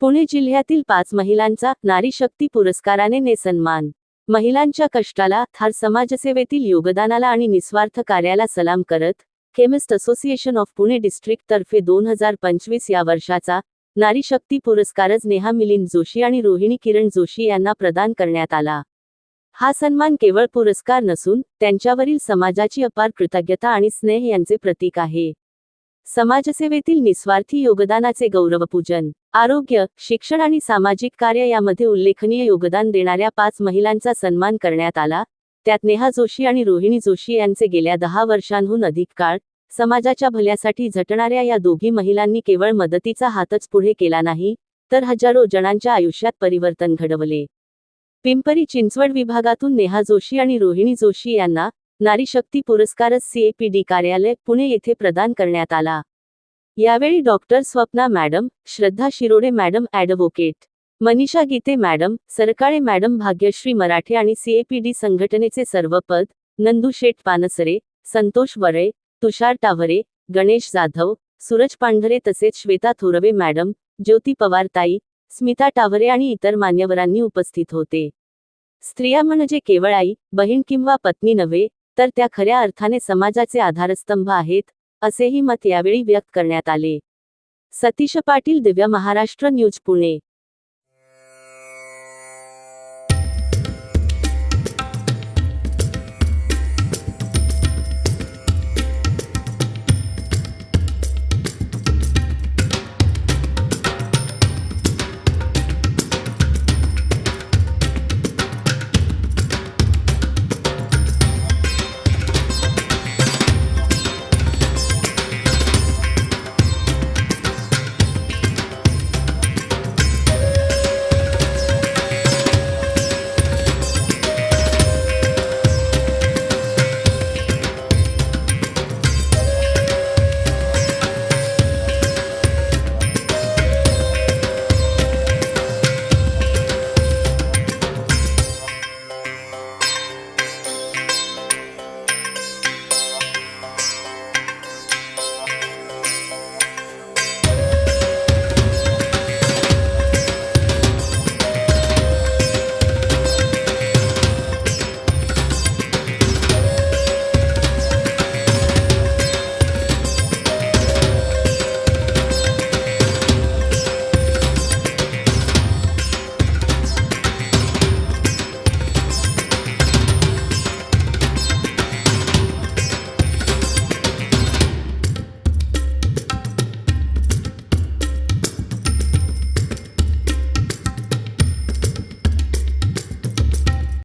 पुणे जिल्ह्यातील पाच महिलांचा नारी शक्ती पुरस्काराने ने सन्मान. महिलांच्या कष्टाला थार समाजसेवेतील योगदानाला आणि निस्वार्थ कार्याला सलाम करत chemist association of Pune district तर्फे दोन हजार पंचवीस या वर्षाचा नारी शक्ती पुरस्कारच नेहा मिलिंद जोशी आणि रोहिणी किरण जोशी यांना प्रदान करण्यात आला. हा सन्मान केवळ पुरस्कार नसून त्यांच्यावरील समाजाची अपार कृतज्ञता आणि स्नेह यांचे प्रतीक आहे. समाजसेवेतील निस्वार्थी योगदानाचे गौरवपूजन आरोग्य शिक्षण आणि सामाजिक कार्य यामध्ये उल्लेखनीय योगदान देणाऱ्या पाच महिलांचा सन्मान करण्यात आला. त्यात नेहा जोशी आणि रोहिणी जोशी यांचे गेल्या दहा वर्षांहून अधिक काळ समाजाच्या भल्यासाठी झटणाऱ्या या दोघी महिलांनी केवळ मदतीचा हातच पुढे केला नाही तर हजारो जणांच्या आयुष्यात परिवर्तन घडवले. पिंपरी चिंचवड विभागातून नेहा जोशी आणि रोहिणी जोशी यांना नारी शक्ती पुरस्कारच सीएपीडी कार्यालय पुणे येथे प्रदान करण्यात आला. यावेळी doctor Swapna madam Shraddha Shirode madam advocate Manisha Gite madam Sarkale madam Bhagyashri Marathe आणि सीएपीडी संघटनेचे सर्व पद नंदू शेठ पानसरे संतोष वरळे तुषार टावरे गणेश जाधव सूरज पांढरे तसेच श्वेता थोरवे मॅडम ज्योती पवारताई स्मिता टावरे आणि इतर मान्यवरांनी उपस्थित होते. स्त्रिया म्हणजे केवळ आई बहीण किंवा पत्नी नव्हे तर त्या खऱ्या अर्थाने समाजाचे आधारस्तंभ आहेत असेही मत यावेळी व्यक्त करण्यात आले. सतीश पाटील दिव्य महाराष्ट्र न्यूज पुणे.